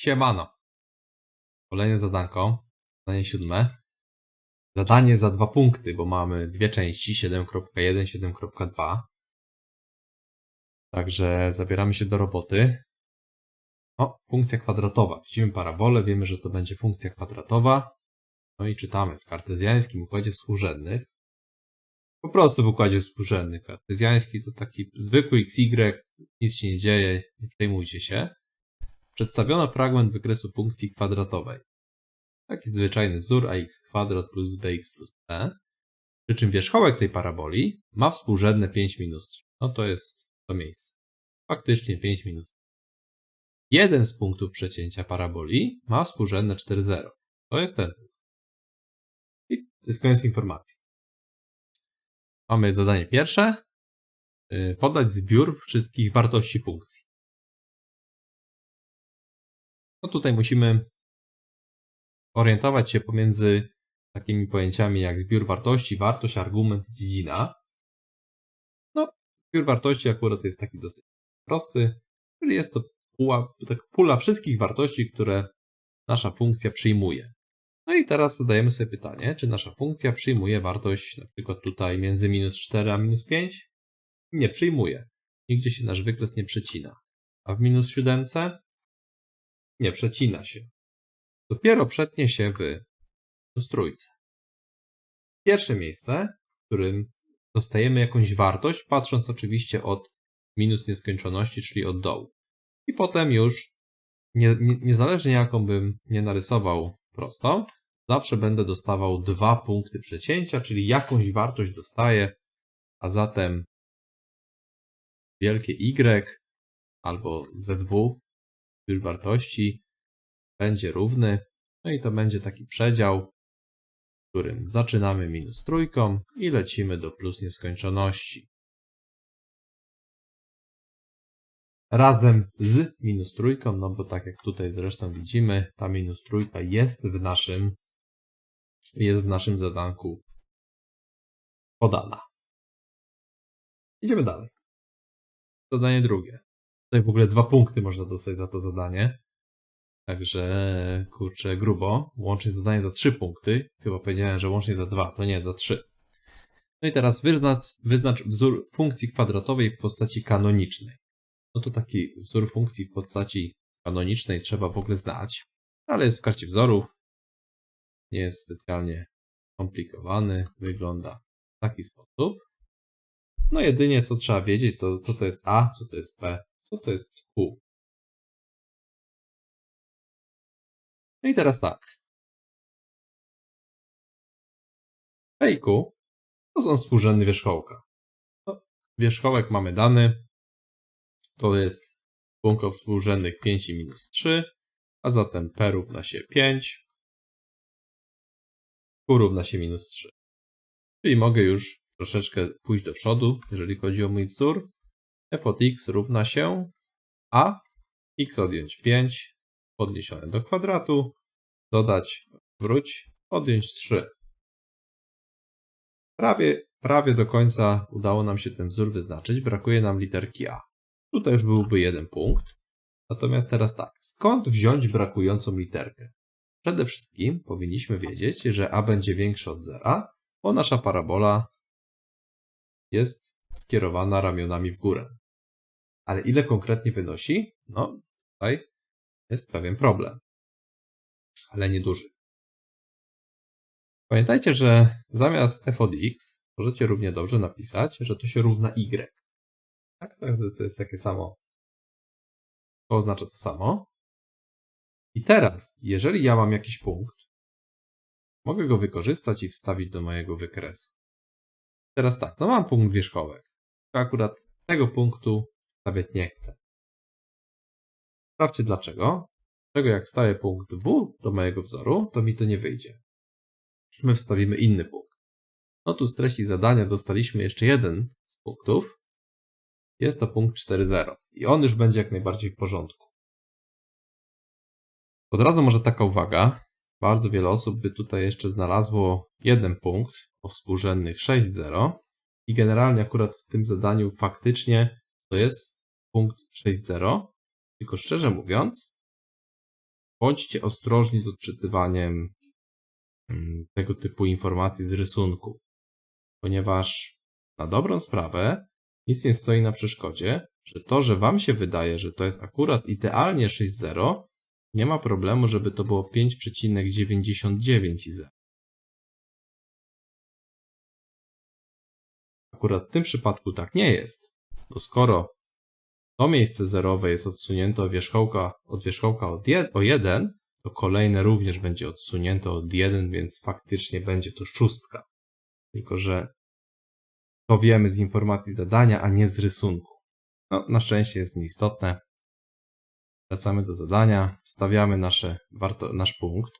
Siemano. Kolejne zadanko. Zadanie siódme. Zadanie za dwa punkty, bo mamy dwie części 7.1, 7.2. Także zabieramy się do roboty. O, funkcja kwadratowa. Widzimy parabolę, wiemy, że to będzie funkcja kwadratowa. No i czytamy w kartezjańskim układzie współrzędnych. Po prostu w układzie współrzędnych. Kartezjański to taki zwykły XY, nic się nie dzieje, nie przejmujcie się. Przedstawiono fragment wykresu funkcji kwadratowej. Taki zwyczajny wzór ax kwadrat plus bx plus c. Przy czym wierzchołek tej paraboli ma współrzędne 5 minus 3. No to jest to miejsce. Faktycznie 5 minus 3. Jeden z punktów przecięcia paraboli ma współrzędne 4,0. To jest ten punkt. I to jest koniec informacji. Mamy zadanie pierwsze. Yy, Podać zbiór wszystkich wartości funkcji. No tutaj musimy orientować się pomiędzy takimi pojęciami jak zbiór wartości, wartość, argument, dziedzina. No, zbiór wartości akurat jest taki dosyć prosty, czyli jest to pula, tak pula wszystkich wartości, które nasza funkcja przyjmuje. No i teraz zadajemy sobie pytanie, czy nasza funkcja przyjmuje wartość na przykład tutaj między minus 4 a minus 5? Nie przyjmuje. Nigdzie się nasz wykres nie przecina. A w minus 7 nie przecina się. Dopiero przetnie się w trójce. Pierwsze miejsce, w którym dostajemy jakąś wartość, patrząc oczywiście od minus nieskończoności, czyli od dołu. I potem już, nie, nie, niezależnie jaką bym nie narysował prostą, zawsze będę dostawał dwa punkty przecięcia, czyli jakąś wartość dostaję, a zatem wielkie Y albo ZW, zbiór wartości, będzie równy, no i to będzie taki przedział, w którym zaczynamy minus trójką i lecimy do plus nieskończoności. Razem z minus trójką, no bo tak jak tutaj zresztą widzimy, ta minus trójka jest w naszym, jest w naszym zadanku podana. Idziemy dalej. Zadanie drugie. Tutaj w ogóle dwa punkty można dostać za to zadanie. Także, kurczę, grubo. Łącznie zadanie za trzy punkty. Chyba powiedziałem, że łącznie za dwa. To nie, za trzy. No i teraz wyznacz, wyznacz wzór funkcji kwadratowej w postaci kanonicznej. No to taki wzór funkcji w postaci kanonicznej trzeba w ogóle znać, ale jest w karcie wzorów. Nie jest specjalnie skomplikowany. Wygląda w taki sposób. No jedynie co trzeba wiedzieć, to co to jest A, co to jest P, co to jest Q. No i teraz tak. P i Q to są współrzędne wierzchołka. No, wierzchołek mamy dany. To jest punktów współrzędnych 5 i minus 3, a zatem P równa się 5, Q równa się minus 3. Czyli mogę już troszeczkę pójść do przodu, jeżeli chodzi o mój wzór. F od x równa się a x odjąć 5 podniesione do kwadratu, dodać, wróć, odjąć 3. Prawie, prawie do końca udało nam się ten wzór wyznaczyć, brakuje nam literki a. Tutaj już byłby jeden punkt. Natomiast teraz tak, skąd wziąć brakującą literkę? Przede wszystkim powinniśmy wiedzieć, że a będzie większe od zera, bo nasza parabola jest skierowana ramionami w górę. Ale ile konkretnie wynosi? No, tutaj jest pewien problem. Ale nieduży. Pamiętajcie, że zamiast f od x możecie równie dobrze napisać, że to się równa y. Tak? To jest takie samo. To oznacza to samo. I teraz, jeżeli ja mam jakiś punkt, mogę go wykorzystać i wstawić do mojego wykresu. Teraz tak, no mam punkt wierzchołek. Tylko akurat tego punktu nie chcę. Sprawdźcie dlaczego. Dlaczego jak wstawię punkt W do mojego wzoru, to mi to nie wyjdzie. My wstawimy inny punkt. No tu z treści zadania dostaliśmy jeszcze jeden z punktów. Jest to punkt 4.0 i on już będzie jak najbardziej w porządku. Od razu może taka uwaga. Bardzo wiele osób by tutaj jeszcze znalazło jeden punkt o współrzędnych 6.0 i generalnie akurat w tym zadaniu faktycznie to jest punkt 6.0, tylko szczerze mówiąc, bądźcie ostrożni z odczytywaniem mm, tego typu informacji z rysunku, ponieważ na dobrą sprawę nic nie stoi na przeszkodzie, że to, że Wam się wydaje, że to jest akurat idealnie 6,0, nie ma problemu, żeby to było 5,99 i 0. Akurat w tym przypadku tak nie jest, bo skoro to miejsce zerowe jest odsunięte od wierzchołka, od wierzchołka od o 1, to kolejne również będzie odsunięte od 1, więc faktycznie będzie to szóstka. Tylko, że to wiemy z informacji zadania, a nie z rysunku. No, na szczęście jest nieistotne. Wracamy do zadania, wstawiamy nasze warto, nasz punkt.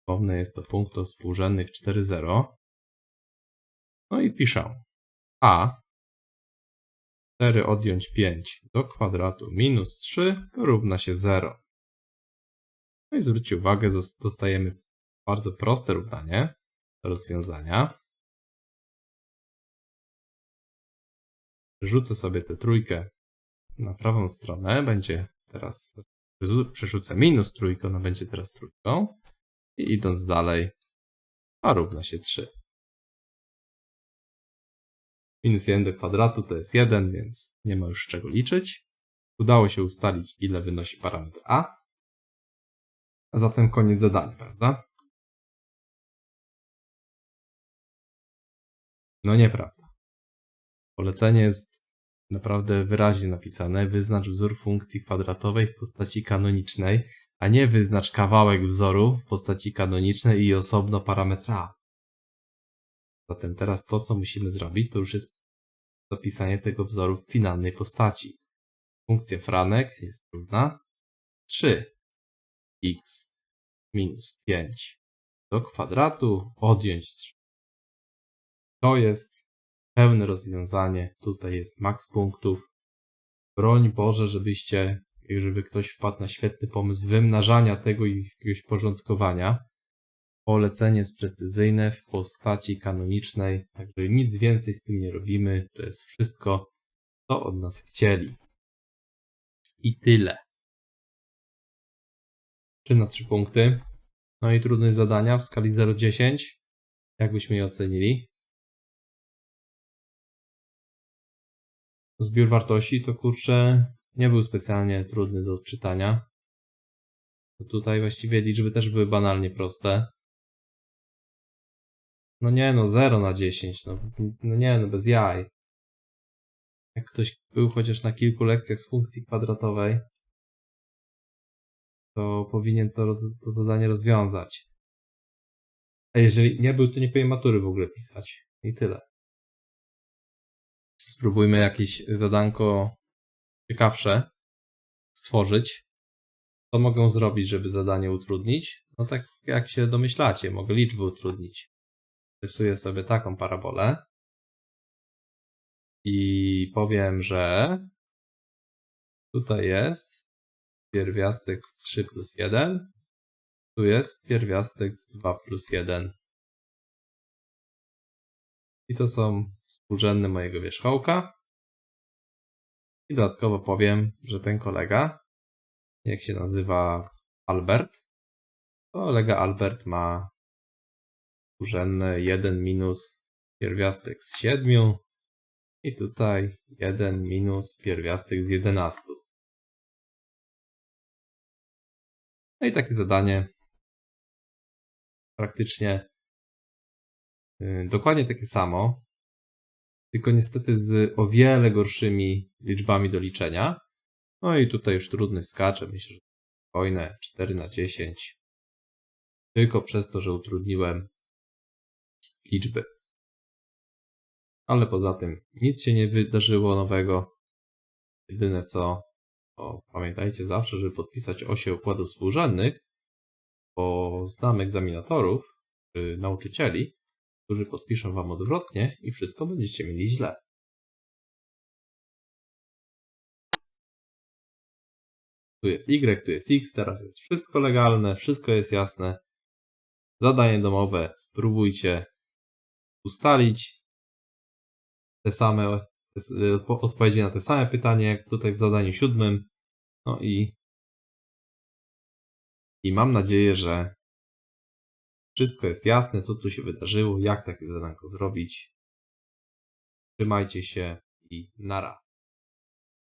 Wspomnę, jest to punkt o współrzędnych 4,0. No i piszę a 4 odjąć 5 do kwadratu minus 3 równa się 0. No i zwróćcie uwagę, dostajemy bardzo proste równanie do rozwiązania. Przerzucę sobie tę trójkę na prawą stronę, będzie teraz, przerzucę minus trójkę, ona będzie teraz trójką. I idąc dalej, a równa się 3. Minus 1 do kwadratu to jest 1, więc nie ma już czego liczyć. Udało się ustalić, ile wynosi parametr a. A zatem koniec zadania, prawda? No nieprawda. Polecenie jest naprawdę wyraźnie napisane. Wyznacz wzór funkcji kwadratowej w postaci kanonicznej, a nie wyznacz kawałek wzoru w postaci kanonicznej i osobno parametra a. Zatem teraz to, co musimy zrobić, to już jest zapisanie tego wzoru w finalnej postaci. Funkcja franek jest równa 3x minus 5 do kwadratu odjąć 3. To jest pełne rozwiązanie. Tutaj jest maks punktów. Broń Boże, żebyście, żeby ktoś wpadł na świetny pomysł wymnażania tego i jakiegoś porządkowania. Polecenie jest precyzyjne w postaci kanonicznej, także nic więcej z tym nie robimy. To jest wszystko, co od nas chcieli. I tyle. 3 na 3 punkty. No i trudność zadania w skali 0-10. Jak byśmy je ocenili? Zbiór wartości to kurczę nie był specjalnie trudny do odczytania. Tutaj właściwie liczby też były banalnie proste. No nie no, 0 na 10, no, no nie no, bez jaj. Jak ktoś był chociaż na kilku lekcjach z funkcji kwadratowej, to powinien to, to zadanie rozwiązać. A jeżeli nie był, to nie powinien matury w ogóle pisać. I tyle. Spróbujmy jakieś zadanko ciekawsze stworzyć. Co mogę zrobić, żeby zadanie utrudnić? No tak jak się domyślacie, mogę liczby utrudnić rysuję sobie taką parabolę i powiem, że tutaj jest pierwiastek z 3 plus 1, tu jest pierwiastek z 2 plus 1. I to są współrzędne mojego wierzchołka. I dodatkowo powiem, że ten kolega, jak się nazywa Albert, to kolega Albert ma współrzędne 1 minus pierwiastek z 7 i tutaj 1 minus pierwiastek z 11. No i takie zadanie praktycznie yy, dokładnie takie samo, tylko niestety z o wiele gorszymi liczbami do liczenia. No i tutaj już trudność skacze, myślę, że spokojne 4 na 10. Tylko przez to, że utrudniłem liczby. Ale poza tym nic się nie wydarzyło nowego. Jedyne co, pamiętajcie zawsze, żeby podpisać osie układów współrzędnych, bo znam egzaminatorów czy nauczycieli, którzy podpiszą wam odwrotnie i wszystko będziecie mieli źle. Tu jest Y, tu jest X, teraz jest wszystko legalne, wszystko jest jasne. Zadanie domowe spróbujcie ustalić te same odpowiedzi na te same pytanie, jak tutaj w zadaniu siódmym. No i I mam nadzieję, że wszystko jest jasne, co tu się wydarzyło, jak takie zadanko zrobić. Trzymajcie się i nara.